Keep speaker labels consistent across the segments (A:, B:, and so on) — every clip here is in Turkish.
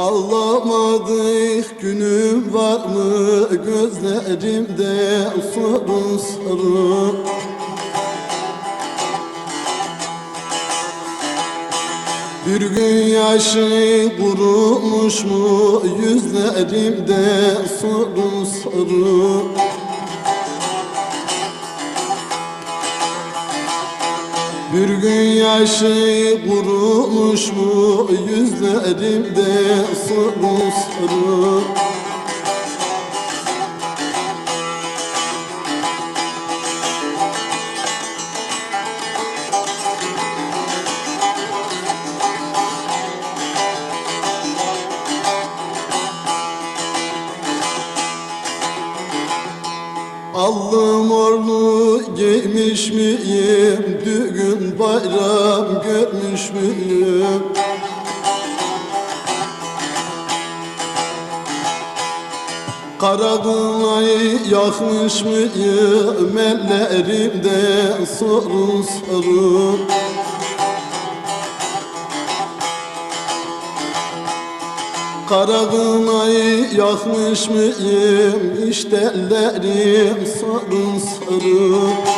A: Ağlamadık günüm var mı? Gözlerimde sorun sorun Bir gün yaşı kurumuş mu? Yüzlerimde sorun sorun Bir gün yaşı kurumuş mu yüzlerimde sorun sorun Allım orlu giymiş miyim? Düğün bayram görmüş müyüm? Kara yakmış mıyım? Ellerimde sorun sorun Kara kınayı yakmış mıyım? İşte ellerim sarın sarın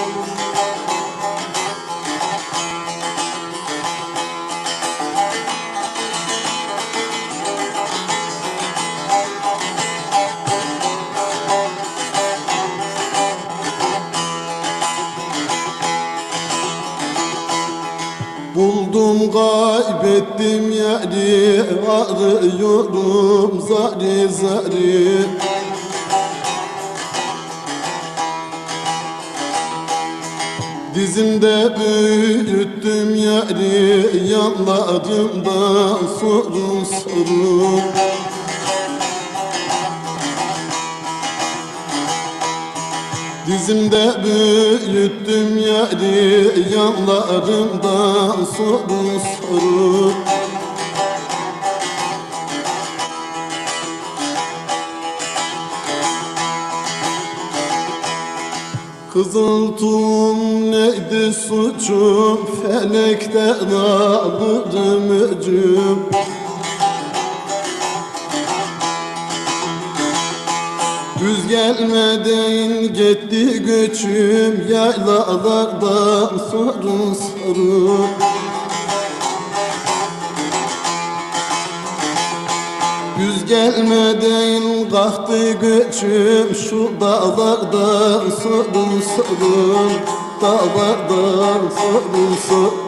A: kaybettim yeri Arıyorum zari zari. Dizimde büyüttüm yeri Yanlarımda sorun sorun Dizimde büyüttüm yeri Yanlarımdan sorun sorun Kızıltum neydi suçum? Felekten alırım öcüm Güz gelmeden gitti göçüm Yaylalarda sorun sorun Güz gelmeden kalktı göçüm Şu dağlarda sorun sorun Dağlarda sorun sorun